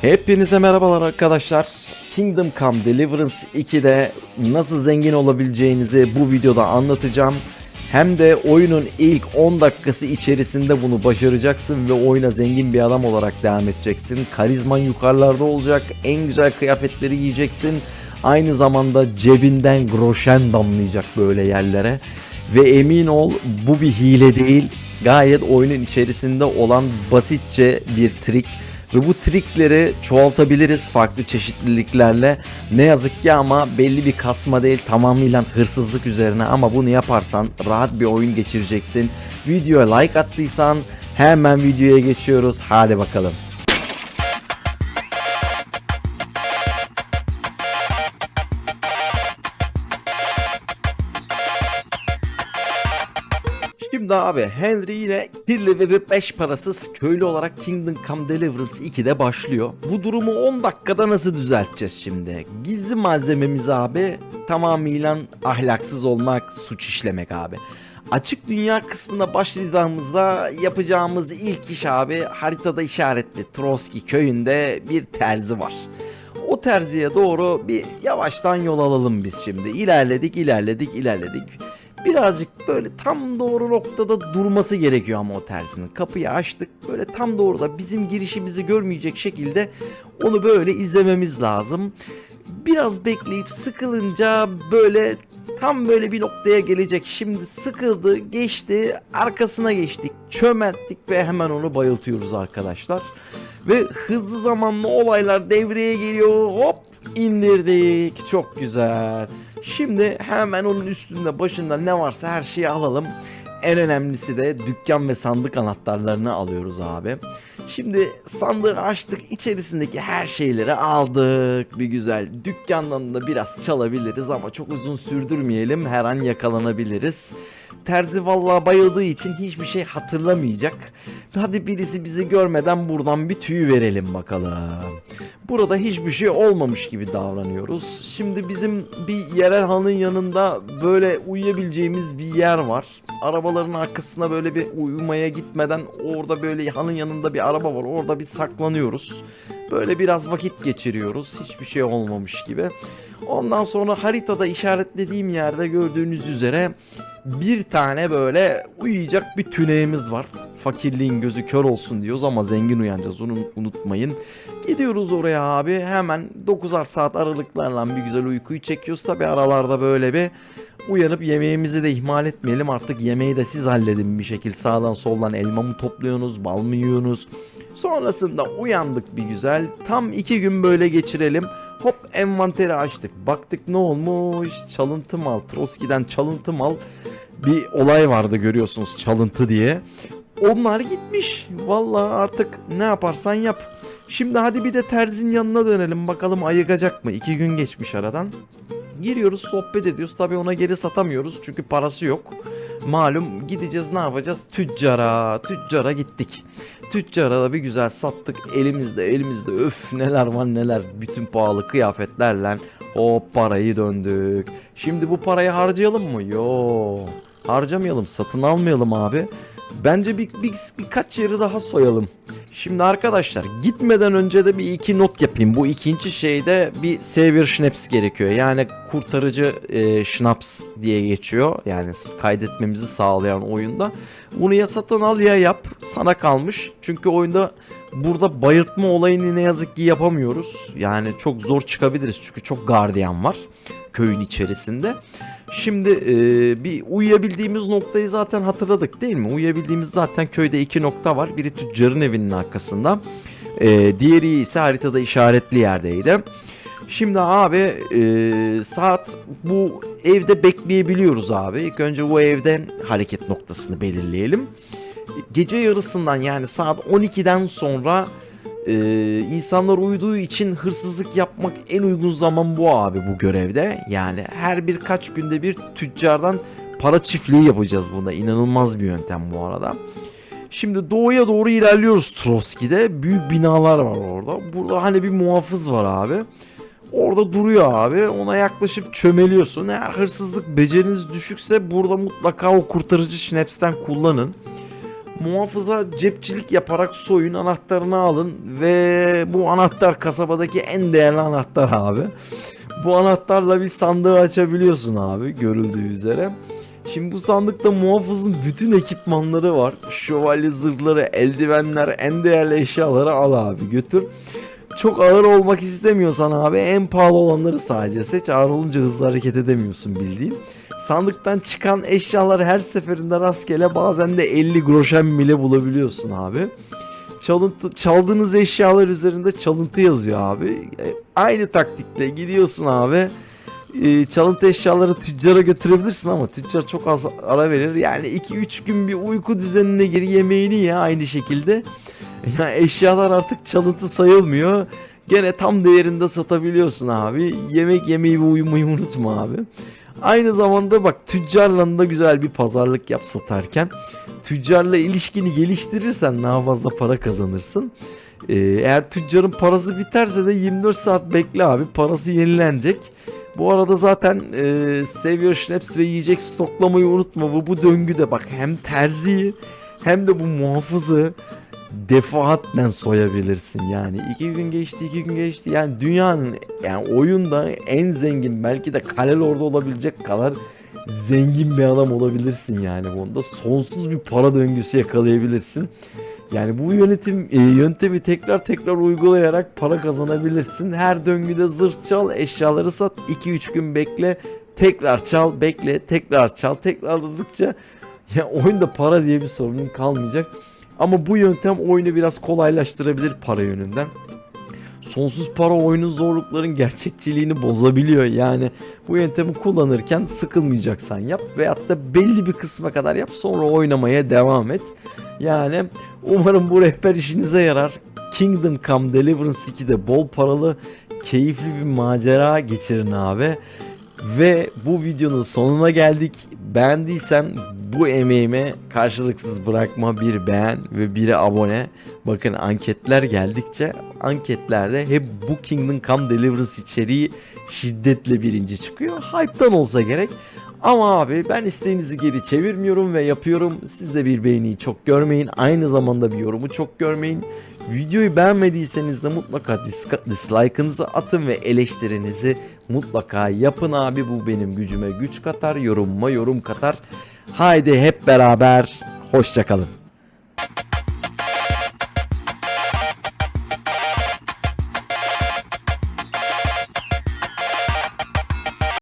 Hepinize merhabalar arkadaşlar. Kingdom Come Deliverance 2'de nasıl zengin olabileceğinizi bu videoda anlatacağım. Hem de oyunun ilk 10 dakikası içerisinde bunu başaracaksın ve oyuna zengin bir adam olarak devam edeceksin. Karizman yukarılarda olacak, en güzel kıyafetleri giyeceksin. Aynı zamanda cebinden groşen damlayacak böyle yerlere. Ve emin ol bu bir hile değil. Gayet oyunun içerisinde olan basitçe bir trik. Ve bu trikleri çoğaltabiliriz farklı çeşitliliklerle. Ne yazık ki ama belli bir kasma değil tamamıyla hırsızlık üzerine ama bunu yaparsan rahat bir oyun geçireceksin. Videoya like attıysan hemen videoya geçiyoruz. Hadi bakalım. Şimdi abi Henry ile kirli ve 5 parasız köylü olarak Kingdom Come Deliverance 2'de başlıyor. Bu durumu 10 dakikada nasıl düzelteceğiz şimdi? Gizli malzememiz abi tamamıyla ahlaksız olmak, suç işlemek abi. Açık dünya kısmına başladığımızda yapacağımız ilk iş abi haritada işaretli Trotsky köyünde bir terzi var. O terziye doğru bir yavaştan yol alalım biz şimdi. İlerledik, ilerledik, ilerledik. Birazcık böyle tam doğru noktada durması gerekiyor ama o terzinin. Kapıyı açtık. Böyle tam doğruda bizim girişimizi görmeyecek şekilde onu böyle izlememiz lazım. Biraz bekleyip sıkılınca böyle tam böyle bir noktaya gelecek. Şimdi sıkıldı, geçti, arkasına geçtik, çömelttik ve hemen onu bayıltıyoruz arkadaşlar. Ve hızlı zamanlı olaylar devreye geliyor. Hop indirdik. Çok güzel. Şimdi hemen onun üstünde başında ne varsa her şeyi alalım. En önemlisi de dükkan ve sandık anahtarlarını alıyoruz abi. Şimdi sandığı açtık içerisindeki her şeyleri aldık bir güzel. Dükkandan da biraz çalabiliriz ama çok uzun sürdürmeyelim her an yakalanabiliriz. Terzi vallahi bayıldığı için hiçbir şey hatırlamayacak. Hadi birisi bizi görmeden buradan bir tüy verelim bakalım. Burada hiçbir şey olmamış gibi davranıyoruz. Şimdi bizim bir yerel hanın yanında böyle uyuyabileceğimiz bir yer var. Arabaların arkasına böyle bir uyumaya gitmeden orada böyle hanın yanında bir araba var. Orada bir saklanıyoruz. Böyle biraz vakit geçiriyoruz. Hiçbir şey olmamış gibi. Ondan sonra haritada işaretlediğim yerde gördüğünüz üzere bir tane böyle uyuyacak bir tüneğimiz var. Fakirliğin gözü kör olsun diyoruz ama zengin uyanacağız onu unutmayın. Gidiyoruz oraya abi hemen 9'ar saat aralıklarla bir güzel uykuyu çekiyoruz. Tabi aralarda böyle bir uyanıp yemeğimizi de ihmal etmeyelim. Artık yemeği de siz halledin bir şekil sağdan soldan elma mı topluyorsunuz bal mı yiyorsunuz. Sonrasında uyandık bir güzel. Tam iki gün böyle geçirelim. Hop envanteri açtık. Baktık ne olmuş? Çalıntı mal. Trotsky'den çalıntı mal. Bir olay vardı görüyorsunuz çalıntı diye. Onlar gitmiş. Vallahi artık ne yaparsan yap. Şimdi hadi bir de terzin yanına dönelim bakalım ayıkacak mı? İki gün geçmiş aradan. Giriyoruz sohbet ediyoruz. Tabii ona geri satamıyoruz çünkü parası yok. Malum gideceğiz ne yapacağız? Tüccara, tüccara gittik. Tüccara da bir güzel sattık elimizde elimizde öf neler var neler bütün pahalı kıyafetlerle hop parayı döndük. Şimdi bu parayı harcayalım mı? Yo harcamayalım satın almayalım abi. Bence bir, bir, birkaç yeri daha soyalım. Şimdi arkadaşlar gitmeden önce de bir iki not yapayım. Bu ikinci şeyde bir Savior Schnaps gerekiyor. Yani kurtarıcı e, Schnaps diye geçiyor. Yani kaydetmemizi sağlayan oyunda. Bunu ya satın al ya yap. Sana kalmış. Çünkü oyunda burada bayıltma olayını ne yazık ki yapamıyoruz. Yani çok zor çıkabiliriz. Çünkü çok gardiyan var köyün içerisinde. Şimdi e, bir uyuyabildiğimiz noktayı zaten hatırladık değil mi? Uyuyabildiğimiz zaten köyde iki nokta var. Biri tüccarın evinin arkasında. E, diğeri ise haritada işaretli yerdeydi. Şimdi abi e, saat bu evde bekleyebiliyoruz abi. İlk önce bu evden hareket noktasını belirleyelim. Gece yarısından yani saat 12'den sonra ee, insanlar uyuduğu için hırsızlık yapmak en uygun zaman bu abi bu görevde. Yani her birkaç günde bir tüccardan para çiftliği yapacağız bunda. İnanılmaz bir yöntem bu arada. Şimdi doğuya doğru ilerliyoruz Trotsky'de. Büyük binalar var orada. Burada hani bir muhafız var abi. Orada duruyor abi. Ona yaklaşıp çömeliyorsun. Eğer hırsızlık beceriniz düşükse burada mutlaka o kurtarıcı şnaps'ten kullanın. Muhafıza cepçilik yaparak soyun anahtarını alın ve bu anahtar kasabadaki en değerli anahtar abi. Bu anahtarla bir sandığı açabiliyorsun abi görüldüğü üzere. Şimdi bu sandıkta muhafızın bütün ekipmanları var. Şövalye zırhları, eldivenler, en değerli eşyaları al abi götür. Çok ağır olmak istemiyorsan abi en pahalı olanları sadece seç. Ağır olunca hızlı hareket edemiyorsun bildiğin. Sandıktan çıkan eşyaları her seferinde rastgele bazen de 50 groşen bile bulabiliyorsun abi. Çalıntı, çaldığınız eşyalar üzerinde çalıntı yazıyor abi. E, aynı taktikle gidiyorsun abi. E, çalıntı eşyaları tüccara götürebilirsin ama tüccar çok az ara verir. Yani 2-3 gün bir uyku düzenine gir yemeğini ye aynı şekilde. Ya eşyalar artık çalıntı sayılmıyor. Gene tam değerinde satabiliyorsun abi. Yemek yemeyi ve uyumayı unutma abi. Aynı zamanda bak tüccarla da güzel bir pazarlık yap satarken. Tüccarla ilişkini geliştirirsen daha fazla para kazanırsın. Ee, eğer tüccarın parası biterse de 24 saat bekle abi. Parası yenilenecek. Bu arada zaten e, Savior Schnaps ve yiyecek stoklamayı unutma. Bu, bu döngüde bak hem terziyi hem de bu muhafızı defaatle soyabilirsin. Yani iki gün geçti iki gün geçti. Yani dünyanın yani oyunda en zengin belki de kale lordu olabilecek kadar zengin bir adam olabilirsin yani bunda sonsuz bir para döngüsü yakalayabilirsin. Yani bu yönetim e, yöntemi tekrar tekrar uygulayarak para kazanabilirsin. Her döngüde zırh çal eşyaları sat. 2-3 gün bekle tekrar çal bekle tekrar çal. Tekrarladıkça ya oyunda para diye bir sorunun kalmayacak ama bu yöntem oyunu biraz kolaylaştırabilir para yönünden. Sonsuz para oyunun zorlukların gerçekçiliğini bozabiliyor. Yani bu yöntemi kullanırken sıkılmayacaksan yap veyahut da belli bir kısma kadar yap sonra oynamaya devam et. Yani umarım bu rehber işinize yarar. Kingdom Come Deliverance 2'de bol paralı keyifli bir macera geçirin abi. Ve bu videonun sonuna geldik. Beğendiysen bu emeğime karşılıksız bırakma bir beğen ve biri abone. Bakın anketler geldikçe anketlerde hep bu Kingdom Come Deliverance içeriği şiddetle birinci çıkıyor. Hype'tan olsa gerek. Ama abi ben isteğinizi geri çevirmiyorum ve yapıyorum. Siz de bir beğeniyi çok görmeyin. Aynı zamanda bir yorumu çok görmeyin. Videoyu beğenmediyseniz de mutlaka dislike'ınızı atın ve eleştirinizi mutlaka yapın abi. Bu benim gücüme güç katar, yorumuma yorum katar. Haydi hep beraber hoşçakalın.